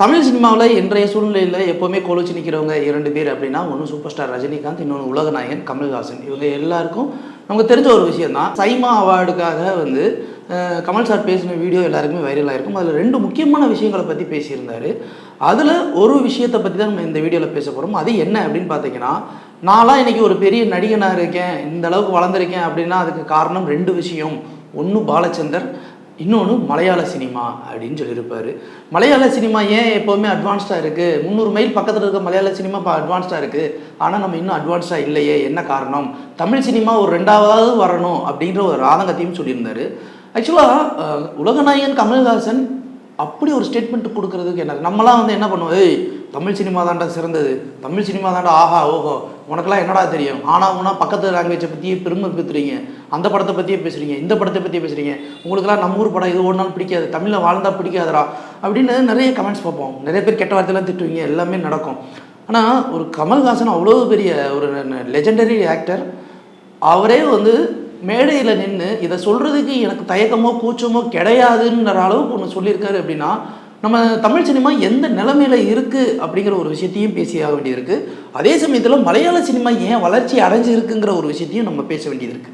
தமிழ் சினிமாவில் இன்றைய சூழ்நிலையில் எப்போவுமே கோலிச்சு நிற்கிறவங்க இரண்டு பேர் அப்படின்னா ஒன்று சூப்பர் ஸ்டார் ரஜினிகாந்த் இன்னொன்று உலகநாயகன் கமல்ஹாசன். இவங்க எல்லாருக்கும் நமக்கு தெரிஞ்ச ஒரு விஷயம் தான் சைமா அவார்டுக்காக வந்து கமல் சார் பேசின வீடியோ எல்லாருக்குமே வைரல் ஆகிருக்கும் அதில் ரெண்டு முக்கியமான விஷயங்களை பற்றி பேசியிருந்தாரு. அதில் ஒரு விஷயத்தை பற்றி தான் நம்ம இந்த வீடியோவில் பேச போகிறோம் அது என்ன அப்படின்னு பார்த்தீங்கன்னா நான்லாம் இன்னைக்கு ஒரு பெரிய நடிகனாக இருக்கேன் இந்த அளவுக்கு வளர்ந்துருக்கேன் அப்படின்னா அதுக்கு காரணம் ரெண்டு விஷயம். ஒன்று பாலச்சந்தர் இன்னொன்று மலையாள சினிமா அப்படின்னு சொல்லியிருப்பார். மலையாள சினிமா ஏன் எப்போவுமே அட்வான்ஸ்டாக இருக்குது முந்நூறு மைல் பக்கத்தில் இருக்க மலையாள சினிமா இப்போ அட்வான்ஸ்டாக இருக்குது ஆனால் நம்ம இன்னும் அட்வான்ஸ்டாக இல்லையே. என்ன காரணம்? தமிழ் சினிமா ஒரு ரெண்டாவது வரணும் அப்படின்ற ஒரு ஆதங்கத்தையும் சொல்லியிருந்தாரு. ஆக்சுவலாக உலகநாயகன் கமல்ஹாசன் அப்படி ஒரு ஸ்டேட்மெண்ட் கொடுக்கறதுக்கு என்ன? நம்மலாம் வந்து என்ன பண்ணுவோம்? ஏய் தமிழ் சினிமா தாண்டா சிறந்தது. தமிழ் சினிமா தான்டா ஆஹா ஓஹோ உனக்கெல்லாம் என்னடா தெரியும்? ஆனால் உனா பக்கத்து லாங்குவேஜை பற்றியே பெருமை பேத்துறீங்க அந்த படத்தை பற்றியே பேசுகிறீங்க இந்த படத்தை பற்றியே பேசுகிறீங்க உங்களுக்குலாம் நம்ம ஊர் படம் இது ஒரு நாள் பிடிக்காது. தமிழில் வாழ்ந்தால் பிடிக்காதரா அப்படின்னு நிறைய கமெண்ட்ஸ் பார்ப்போம். நிறைய பேர் கெட்ட வார்த்தையெல்லாம் திட்டுவீங்க. எல்லாமே நடக்கும். ஆனால் ஒரு கமல்ஹாசன் அவ்வளோ பெரிய ஒரு லெஜெண்டரி ஆக்டர் அவரே வந்து மேடையில் நின்று இதை சொல்கிறதுக்கு எனக்கு தயக்கமோ கூச்சமோ கிடையாதுன்ற அளவுக்கு ஒன்று சொல்லியிருக்காரு அப்படின்னா நம்ம தமிழ் சினிமா எந்த நிலைமையில் இருக்குது அப்படிங்கிற ஒரு விஷயத்தையும் பேசியாக வேண்டியது இருக்குது அதே சமயத்தில் மலையாள சினிமா ஏன் வளர்ச்சி அடைஞ்சிருக்குங்கிற ஒரு விஷயத்தையும் நம்ம பேச வேண்டியது இருக்குது